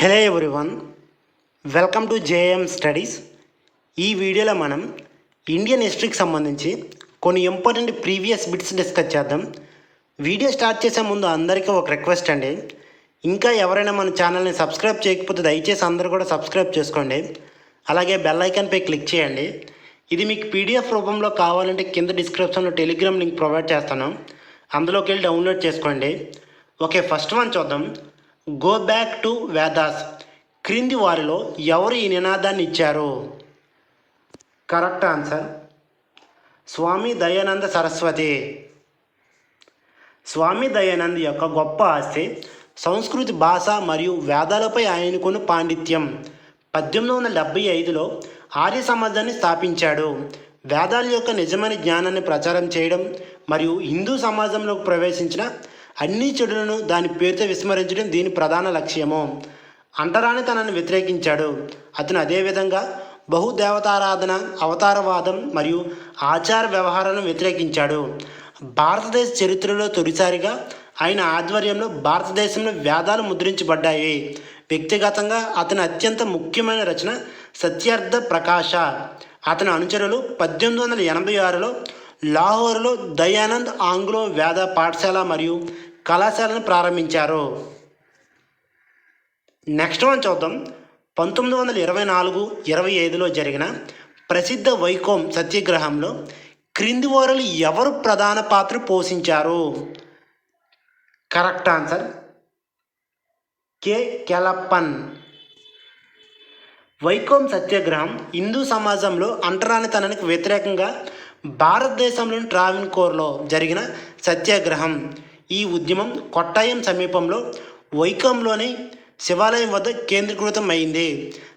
Hello everyone welcome to J M studies ఈ వీడియోలో మనం ఇండియన్ హిస్టరీకి సంబంధించి కొన్ని ఇంపార్టెంట్ ప్రీవియస్ బిట్స్ డిస్కస్ చేద్దాం. వీడియో స్టార్ట్ చేసే ముందు అందరికీ ఒక రిక్వెస్ట్ అండి. ఇంకా ఎవరైనా మన ఛానల్ని సబ్స్క్రైబ్ చేయకపోతే దయచేసి అందరూ కూడా సబ్స్క్రైబ్ చేసుకోండి. అలాగే బెల్ ఐకాన్పై క్లిక్ చేయండి. ఇది మీకు పీడిఎఫ్ రూపంలో కావాలంటే కింద డిస్క్రిప్షన్లో టెలిగ్రామ్ లింక్ ప్రొవైడ్ చేస్తాను. అందులోకి వెళ్ళి డౌన్లోడ్ చేసుకోండి. ఓకే ఫస్ట్ వన్ చూద్దాం. గో బ్యాక్ టు వేదాస్ క్రింది వారిలో ఎవరు ఈ నినాదాన్ని ఇచ్చారు? Correct answer Swami Dayananda Saraswati. స్వామి దయానంద్ యొక్క గొప్ప ఆస్తి సంస్కృతి భాష మరియు వేదాలపై ఆయనకున్న పాండిత్యం. పద్దెనిమిది వందల డెబ్బై ఐదులో ఆర్య సమాజాన్ని స్థాపించాడు. వేదాల యొక్క నిజమైన జ్ఞానాన్ని ప్రచారం చేయడం మరియు హిందూ సమాజంలోకి ప్రవేశించిన అన్ని చెడులను దాని పేరుతో విస్మరించడం దీని ప్రధాన లక్ష్యము. అంటరాని తనను వ్యతిరేకించాడు. అతను అదేవిధంగా బహుదేవతారాధన అవతారవాదం మరియు ఆచార వ్యవహారాలను వ్యతిరేకించాడు. భారతదేశ చరిత్రలో తొలిసారిగా ఆయన ఆధ్వర్యంలో భారతదేశంలో వేదాలు ముద్రించబడ్డాయి. వ్యక్తిగతంగా అతని అత్యంత ముఖ్యమైన రచన సత్యార్థ ప్రకాశ. అతని అనుచరులు పద్దెనిమిది వందల ఎనభై ఆరులో లాహోర్లో దయానంద్ ఆంగ్లో వేద పాఠశాల మరియు కళాశాలను ప్రారంభించారు. నెక్స్ట్ వన్ చూద్దాం. పంతొమ్మిది వందల ఇరవై నాలుగు ఇరవై ఐదులో జరిగిన ప్రసిద్ధ వైకోమ్ సత్యాగ్రహంలో క్రింది వారులు ఎవరు ప్రధాన పాత్ర పోషించారు? Correct answer K. Kelappan. Vaikom Satyagraha Hindu సమాజంలో అంటరానితనానికి వ్యతిరేకంగా భారతదేశంలోని ట్రావెన్కోర్లో జరిగిన సత్యాగ్రహం. ఈ ఉద్యమం కొట్టాయం సమీపంలో వైకంలోని శివాలయం వద్ద కేంద్రీకృతం అయింది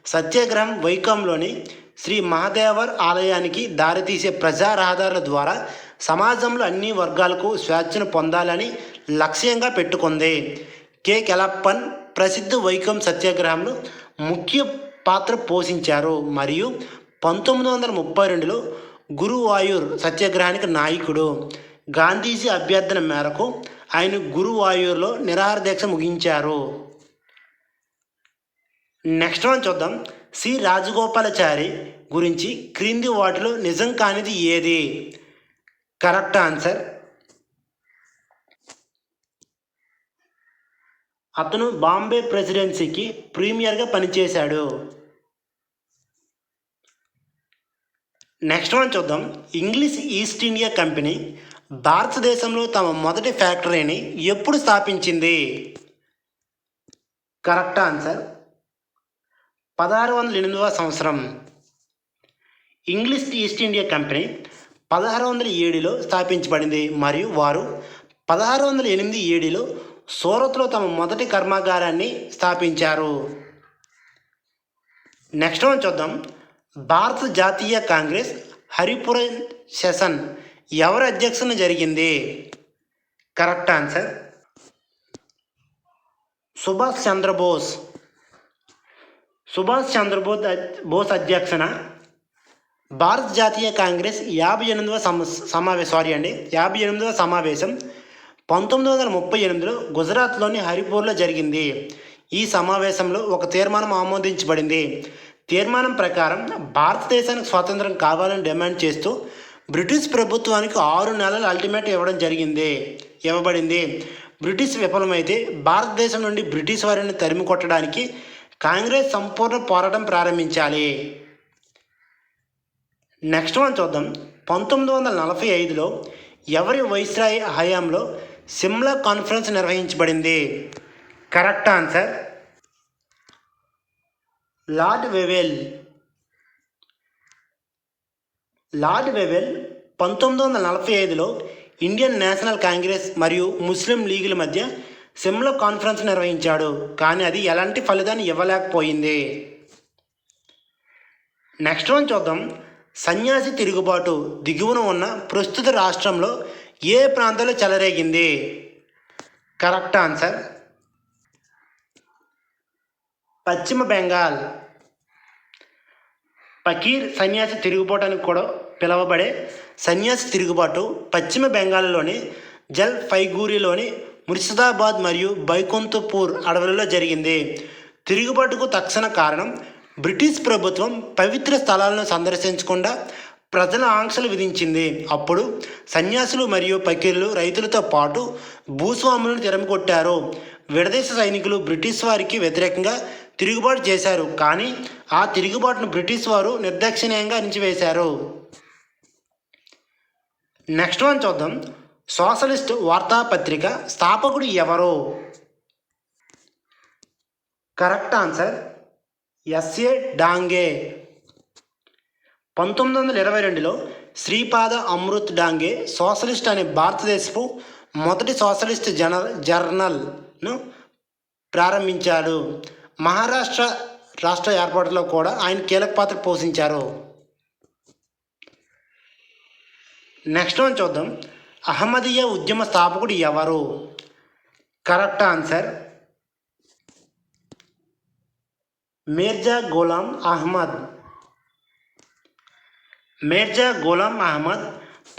సత్యాగ్రహం వైకంలోని శ్రీ మహాదేవర్ ఆలయానికి దారితీసే ప్రజా రహదారుల ద్వారా సమాజంలో అన్ని వర్గాలకు స్వేచ్ఛను పొందాలని లక్ష్యంగా పెట్టుకుంది. కె. కెలప్పన్ ప్రసిద్ధ వైకం సత్యాగ్రహంలో ముఖ్య పాత్ర పోషించారు. మరియు పంతొమ్మిది వందల ముప్పై రెండులో గురువాయూర్ సత్యాగ్రహానికి నాయకుడు. గాంధీజీ అభ్యర్థన మేరకు ఆయన గురువాయూర్లో నిరాహార దీక్ష ముగించారు. నెక్స్ట్ వన్ చూద్దాం. సి. రాజగోపాలాచారి గురించి క్రింది వాటిలో నిజం కానిది ఏది? Correct answer. అతను బాంబే ప్రెసిడెన్సీకి ప్రీమియర్గా పనిచేశాడు. నెక్స్ట్ మనం చూద్దాం. ఇంగ్లీష్ ఈస్ట్ ఇండియా కంపెనీ భారతదేశంలో తమ మొదటి ఫ్యాక్టరీని ఎప్పుడు స్థాపించింది? కరెక్ట్ ఆన్సర్ పదహారు వందల ఎనిమిదవ సంవత్సరం. ఇంగ్లీష్ ఈస్ట్ ఇండియా కంపెనీ పదహారు వందల ఏడులో స్థాపించబడింది మరియు వారు పదహారు వందల ఎనిమిది ఏడులో సూరత్లో తమ మొదటి కర్మాగారాన్ని స్థాపించారు. నెక్స్ట్ వన్ చూద్దాం. భారత జాతీయ కాంగ్రెస్ హరిపురం సెషన్ ఎవరి అధ్యక్షన జరిగింది? Correct answer Subhash Chandra Bose. Subhash Chandrabose Bose అధ్యక్షన భారత జాతీయ కాంగ్రెస్ యాభై ఎనిమిదవ సమావేశం సారీ అండి యాభై ఎనిమిదవ సమావేశం పంతొమ్మిది వందల ముప్పై ఎనిమిదిలో గుజరాత్లోని హరిపూర్లో జరిగింది. ఈ సమావేశంలో ఒక తీర్మానం ఆమోదించబడింది. తీర్మానం ప్రకారం భారతదేశానికి స్వాతంత్రం కావాలని డిమాండ్ చేస్తూ బ్రిటిష్ ప్రభుత్వానికి ఆరు నెలల అల్టిమేట్ ఇవ్వడం జరిగింది. ఇవ్వబడింది. బ్రిటిష్ విఫలమైతే భారతదేశం నుండి బ్రిటిష్ వారిని తరిమి కొట్టడానికి కాంగ్రెస్ సంపూర్ణ పోరాటం ప్రారంభించాలి. నెక్స్ట్ వన్ చూద్దాం. పంతొమ్మిది వందల నలభై ఐదులో ఎవరి వైస్రాయ్ హయాంలో Shimla conference నిర్వహించబడింది? Correct answer Lord Wavell. Lord Wavell పంతొమ్మిది వందల నలభై ఐదులో ఇండియన్ నేషనల్ కాంగ్రెస్ మరియు ముస్లిం లీగుల మధ్య సిమ్లో కాన్ఫరెన్స్ నిర్వహించాడు. కానీ అది ఎలాంటి ఫలితాన్ని ఇవ్వలేకపోయింది. నెక్స్ట్ వన్ చూద్దాం. సన్యాసి తిరుగుబాటు దిగువన ఉన్న ప్రస్తుత రాష్ట్రంలో ఏ ప్రాంతంలో చెలరేగింది? Correct answer. పశ్చిమ బెంగాల్. పకీర్ సన్యాసి తిరుగుబాటానికి కూడా పిలువబడే సన్యాసి తిరుగుబాటు పశ్చిమ బెంగాల్లోని జల్ ఫైగూరిలోని ముర్షిదాబాద్ మరియు బైకుంతపూర్ అడవులలో జరిగింది. తిరుగుబాటుకు తక్షణ కారణం బ్రిటిష్ ప్రభుత్వం పవిత్ర స్థలాలను సందర్శించకుండా ప్రజల ఆంక్షలు విధించింది. అప్పుడు సన్యాసులు మరియు పకీర్లు రైతులతో పాటు భూస్వాములను తిరమకొట్టారు. విడదేశ సైనికులు బ్రిటిష్ వారికి వ్యతిరేకంగా తిరుగుబాటు చేశారు. కానీ ఆ తిరుగుబాటును బ్రిటిష్ వారు నిర్దాక్షిణ్యంగా అణిచివేశారు. నెక్స్ట్ వన్ చూద్దాం. సోషలిస్ట్ వార్తాపత్రిక స్థాపకుడు ఎవరు? Correct answer S A Dange. పంతొమ్మిది వందల ఇరవై రెండులో శ్రీపాద అమృత్ డాంగే సోషలిస్ట్ అనే భారతదేశపు మొదటి సోషలిస్ట్ జన జర్నల్ను ప్రారంభించాడు. మహారాష్ట్ర రాష్ట్ర ఏర్పాటులో కూడా ఆయన కీలక పాత్ర పోషించారు. నెక్స్ట్ వన్ చూద్దాం. అహ్మదీయ ఉద్యమ స్థాపకుడు ఎవరు? Correct answer Mirza Ghulam Ahmad. Mirza Ghulam Ahmad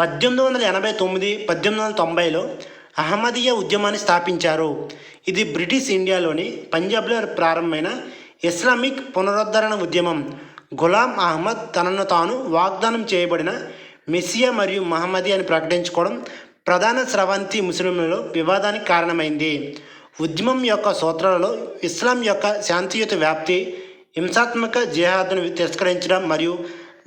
పద్దెనిమిది వందల ఎనభై తొమ్మిది పద్దెనిమిది వందల తొంభైలో అహ్మదీయ ఉద్యమాన్ని స్థాపించారు. ఇది బ్రిటిష్ ఇండియాలోని పంజాబ్లో ప్రారంభమైన ఇస్లామిక్ పునరుద్ధరణ ఉద్యమం. గులాం అహ్మద్ తనను తాను వాగ్దానం చేయబడిన మెస్సియా మరియు మహమ్మది అని ప్రకటించుకోవడం ప్రధాన స్రవంతి ముస్లింలలో వివాదానికి కారణమైంది. ఉద్యమం యొక్క సూత్రాలలో ఇస్లాం యొక్క శాంతియుత వ్యాప్తి హింసాత్మక జిహాద్ను తిరస్కరించడం మరియు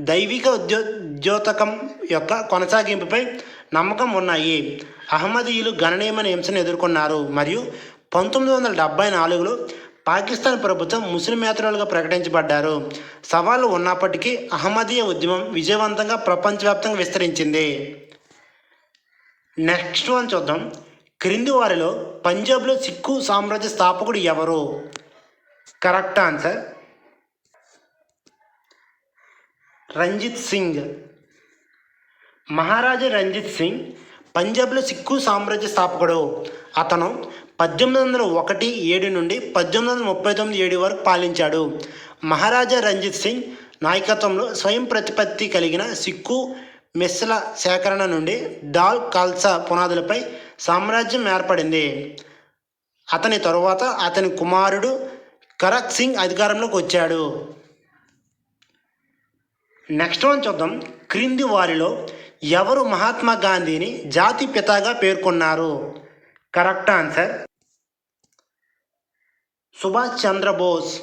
దైవిక ఉద్యో ద్యోతకం యొక్క కొనసాగింపుపై నమ్మకం ఉన్నాయి అహ్మదీయులు గణనీయమైన హింసను ఎదుర్కొన్నారు. మరియు పంతొమ్మిది వందల డెబ్బై నాలుగులో పాకిస్తాన్ ప్రభుత్వం ముస్లిమేతరులుగా ప్రకటించబడ్డారు. సవాళ్ళు ఉన్నప్పటికీ అహ్మదీయ ఉద్యమం విజయవంతంగా ప్రపంచవ్యాప్తంగా విస్తరించింది. నెక్స్ట్ వన్ చూద్దాం. క్రింది వారిలో పంజాబ్లో సిక్కు సామ్రాజ్య స్థాపకుడు ఎవరు? Correct answer. రంజిత్ సింగ్. మహారాజా రంజిత్ సింగ్ పంజాబ్లో సిక్కు సామ్రాజ్య స్థాపకుడు. అతను పద్దెనిమిది వందల ఒకటి ఏడు నుండి పద్దెనిమిది వందల ముప్పై తొమ్మిది ఏడు వరకు పాలించాడు. మహారాజా రంజిత్ సింగ్ నాయకత్వంలో స్వయం ప్రతిపత్తి కలిగిన సిక్కు మెస్ల సేకరణ నుండి డాల్ కాల్సా పునాదులపై సామ్రాజ్యం ఏర్పడింది. అతని తరువాత అతని కుమారుడు కరక్ సింగ్ అధికారంలోకి వచ్చాడు. నెక్స్ట్ వన్ చూద్దాం. క్రింది వారిలో ఎవరు మహాత్మా గాంధీని జాతి పితాగా పేర్కొన్నారు? Correct answer. సుభాష్ చంద్రబోస్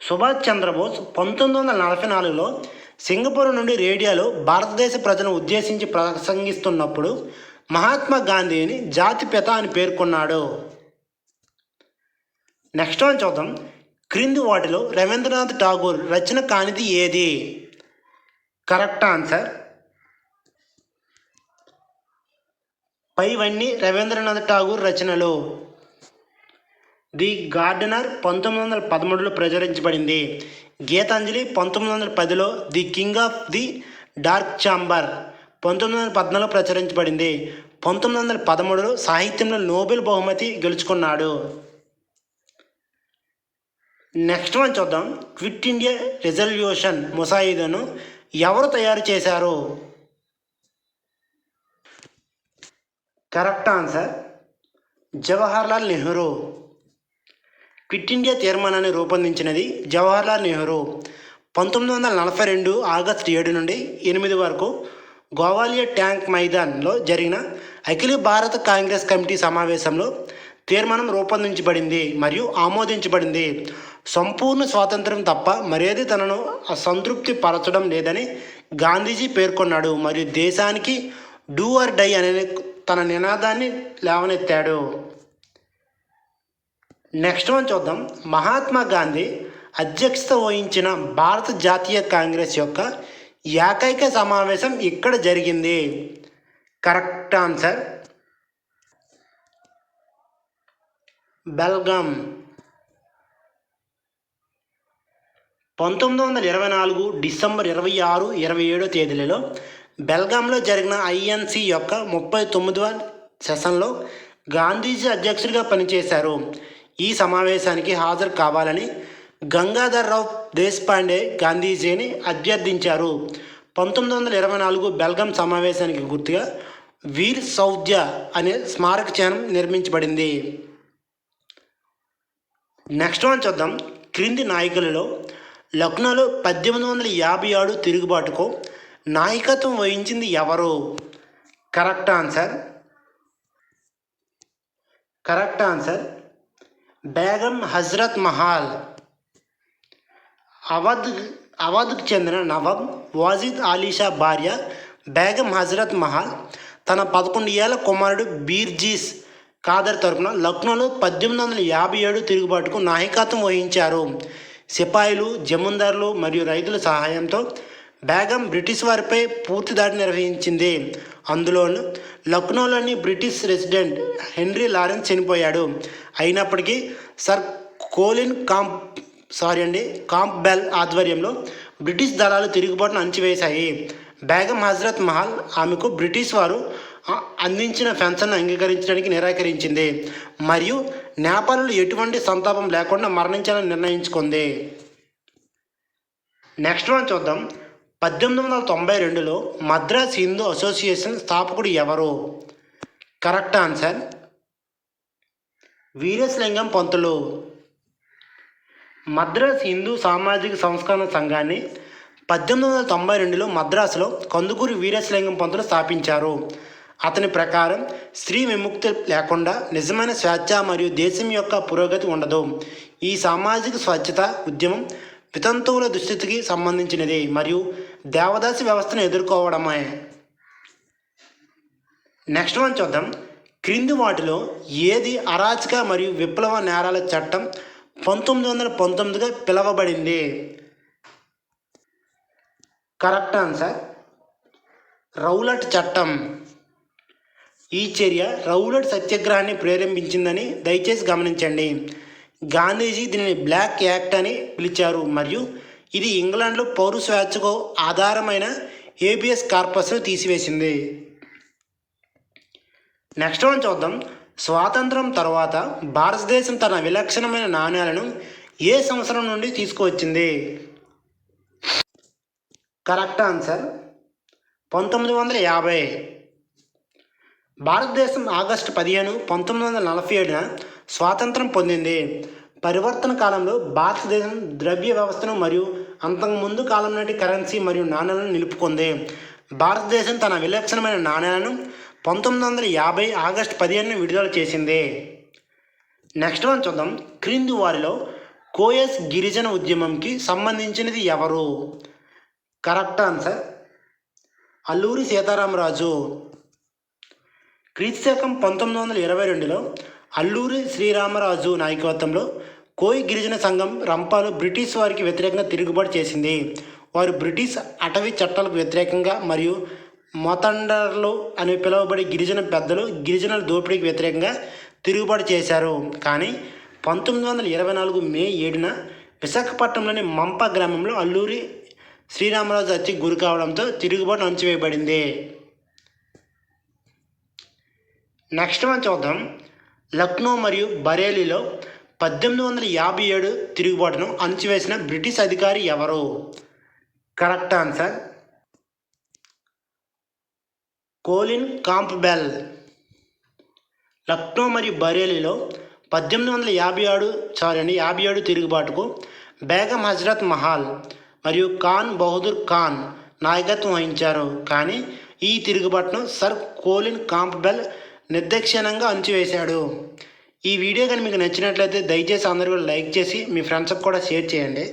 సుభాష్ చంద్రబోస్ పంతొమ్మిది వందల నలభై నాలుగులో సింగపూర్ నుండి రేడియోలో భారతదేశ ప్రజలను ఉద్దేశించి ప్రసంగిస్తున్నప్పుడు మహాత్మా గాంధీని జాతి పిత అని పేర్కొన్నాడు. నెక్స్ట్ వన్ చూద్దాం. క్రింది వాటిలో రవీంద్రనాథ్ ఠాగూర్ రచన కానిది ఏది? Correct answer. పైవన్నీ రవీంద్రనాథ్ ఠాగూర్ రచనలు. ది గార్డెనర్ పంతొమ్మిది వందల పదమూడులో ప్రచురించబడింది. గీతాంజలి పంతొమ్మిది వందల పదిలో the king of the dark chamber పంతొమ్మిది వందల పద్నాలుగులో ప్రచురించబడింది. పంతొమ్మిది వందల పదమూడులో సాహిత్యంలో నోబెల్ బహుమతి గెలుచుకున్నాడు. నెక్స్ట్ మనం చూద్దాం. క్విట్ ఇండియా రిజల్యూషన్ ముసాయిదాను ఎవరు తయారు చేశారు? Correct answer. Jawaharlal Nehru. Quit India తీర్మానాన్ని రూపొందించినది జవహర్లాల్ నెహ్రూ. పంతొమ్మిది వందల నలభై రెండు ఆగస్టు ఏడు నుండి ఎనిమిది వరకు గోవాలియా ట్యాంక్ మైదాన్లో జరిగిన అఖిల భారత కాంగ్రెస్ కమిటీ సమావేశంలో తీర్మానం రూపొందించబడింది మరియు ఆమోదించబడింది. సంపూర్ణ స్వాతంత్రం తప్ప మరేది తనను సంతృప్తి పరచడం లేదని గాంధీజీ పేర్కొన్నాడు. మరియు దేశానికి డూ ఆర్ డై అనే తన నినాదాన్ని లేవనెత్తాడు. నెక్స్ట్ వన్ చూద్దాం. మహాత్మా గాంధీ అధ్యక్షత వహించిన భారత జాతీయ కాంగ్రెస్ యొక్క ఏకైక సమావేశం ఇక్కడ జరిగింది. Correct answer. బెల్గాం. పంతొమ్మిది వందల ఇరవై నాలుగు డిసెంబర్ ఇరవై ఆరు ఇరవై ఏడో తేదీలలో బెల్గాంలో జరిగిన ఐఎన్సి యొక్క ముప్పై తొమ్మిదవ సెషన్లో గాంధీజీ అధ్యక్షుడిగా పనిచేశారు. ఈ సమావేశానికి హాజరు కావాలని గంగాధర్రావు దేశపాండే గాంధీజీని అభ్యర్థించారు. పంతొమ్మిది వందల ఇరవై నాలుగు బెల్గాం సమావేశానికి గుర్తుగా వీర్ సౌద్య అనే స్మారక చిహ్నం నిర్మించబడింది. నెక్స్ట్ వన్ చూద్దాం. క్రింది నాయకులలో లక్నోలో పద్దెనిమిది వందల యాభై ఏడు తిరుగుబాటుకు నాయకత్వం వహించింది ఎవరు? Correct answer. Correct answer. Begum Hazrat Mahal. Awadh అవధ్కు చెందిన నవాబ్ వాజిద్ ఆలీషా భార్య బేగం హజరత్ మహల్ తన పదకొండు ఏళ్ళ కుమారుడు బీర్జీస్ ఖాదర్ తరపున లక్నోలో పద్దెనిమిది వందల యాభై ఏడు తిరుగుబాటుకు నాయకత్వం వహించారు. సిపాయిలు జమీందారులు మరియు రైతుల సహాయంతో బేగం బ్రిటిష్ వారిపై పూర్తి దాడి నిర్వహించింది. అందులోను లక్నోలోని బ్రిటిష్ రెసిడెంట్ హెన్రీ లారెన్స్ చనిపోయాడు. అయినప్పటికీ సర్ కోలిన్ కాంప్ సారీ అండి కాంప్ బెల్ ఆధ్వర్యంలో బ్రిటిష్ దళాలు తిరుగుబాటును అంచివేశాయి బేగం హజరత్ మహల్ ఆమెకు బ్రిటిష్ వారు అందించిన ఫెన్షన్ అంగీకరించడానికి నిరాకరించింది. మరియు నేపాల్లో ఎటువంటి సంతాపం లేకుండా మరణించాలని నిర్ణయించుకుంది. నెక్స్ట్ వన్ చూద్దాం. పద్దెనిమిది వందల తొంభై రెండులో మద్రాస్ హిందూ అసోసియేషన్ స్థాపకుడు ఎవరు? Correct answer Veeresalingam Pantulu. Madras Hindu సామాజిక సంస్కరణ సంఘాన్ని పద్దెనిమిది వందల తొంభై రెండులో మద్రాసులో కందుకూరి వీరేశలింగం పంతులు స్థాపించారు. అతని ప్రకారం స్త్రీ విముక్తి లేకుండా నిజమైన స్వేచ్ఛ మరియు దేశం యొక్క పురోగతి ఉండదు. ఈ సామాజిక స్వచ్ఛత ఉద్యమం వితంతువుల దుస్థితికి సంబంధించినది మరియు దేవదాసి వ్యవస్థను ఎదుర్కోవడమే. నెక్స్ట్ వన్ చూద్దాం. క్రింది వాటిలో ఏది అరాచక మరియు విప్లవ నేరాల చట్టం పంతొమ్మిది వందల పంతొమ్మిదిగా పిలవబడింది? కరెక్ట్ ఆన్సర్ రౌలట్ చట్టం. ఈ చర్య రౌలట్ సత్యాగ్రహాన్ని ప్రేరేపించిందని దయచేసి గమనించండి. గాంధీజీ దీనిని బ్లాక్ యాక్ట్ అని పిలిచారు మరియు ఇది ఇంగ్లాండ్లో పౌర స్వేచ్ఛకు ఆధారమైన ఏబిఎస్ కార్పస్ను తీసివేసింది. నెక్స్ట్ వన్ చూద్దాం. స్వాతంత్రం తర్వాత భారతదేశం తన విలక్షణమైన నాణ్యాలను ఏ సంవత్సరం నుండి తీసుకువచ్చింది? కరెక్ట్ ఆన్సర్ పంతొమ్మిది వందల యాభై. భారతదేశం ఆగస్టు పదిహేను పంతొమ్మిది వందల నలభై ఏడున స్వాతంత్రం పొందింది. పరివర్తన కాలంలో భారతదేశం ద్రవ్య వ్యవస్థను మరియు అంతకుముందు కాలం నాటి కరెన్సీ మరియు నాణ్యాలను నిలుపుకుంది. భారతదేశం తన విలక్షణమైన నాణ్యాలను పంతొమ్మిది వందల యాభై ఆగస్టు పదిహేను విడుదల చేసింది. నెక్స్ట్ వన్ చూద్దాం. క్రింది వారిలో కోయస్ గిరిజన ఉద్యమంకి సంబంధించినది ఎవరు? Correct answer Alluri Sitaramaraju. క్రీస్తుశకం పంతొమ్మిది వందల ఇరవై రెండులో అల్లూరి శ్రీరామరాజు నాయకత్వంలో కోయి గిరిజన సంఘం రంపాలు బ్రిటిష్ వారికి వ్యతిరేకంగా తిరుగుబాటు చేసింది. వారు బ్రిటిష్ అటవీ చట్టాలకు వ్యతిరేకంగా మరియు మొతండర్లు అని పిలువబడే గిరిజన పెద్దలు గిరిజనుల దోపిడీకి వ్యతిరేకంగా తిరుగుబాటు చేశారు. కానీ పంతొమ్మిది వందల ఇరవై నాలుగు మే ఏడున విశాఖపట్నంలోని మంప గ్రామంలో అల్లూరి శ్రీరామరాజు హత్య గురి కావడంతో తిరుగుబాటు అణచివేయబడింది. నెక్స్ట్ మనం చూద్దాం. లక్నో మరియు బరేలీలో పద్దెనిమిది వందల యాభై ఏడు తిరుగుబాటును అణచివేసిన బ్రిటిష్ అధికారి ఎవరు? Correct answer Colin Campbell. Lucknow మరియు బరేలీలో పద్దెనిమిది వందల యాభై ఏడు సారీ అండి యాభై ఏడు తిరుగుబాటుకు బేగం హజరత్ మహాల్ మరియు ఖాన్ బహదూర్ ఖాన్ నాయకత్వం వహించారు. కానీ ఈ తిరుగుబాటును సర్ కోలిన్ కాంప్బెల్ నిర్దక్షిణంగా అణచివేశాడు. ఈ వీడియో కానీ మీకు నచ్చినట్లయితే దయచేసి అందరూ కూడా లైక్ చేసి మీ ఫ్రెండ్స్కి కూడా షేర్ చేయండి.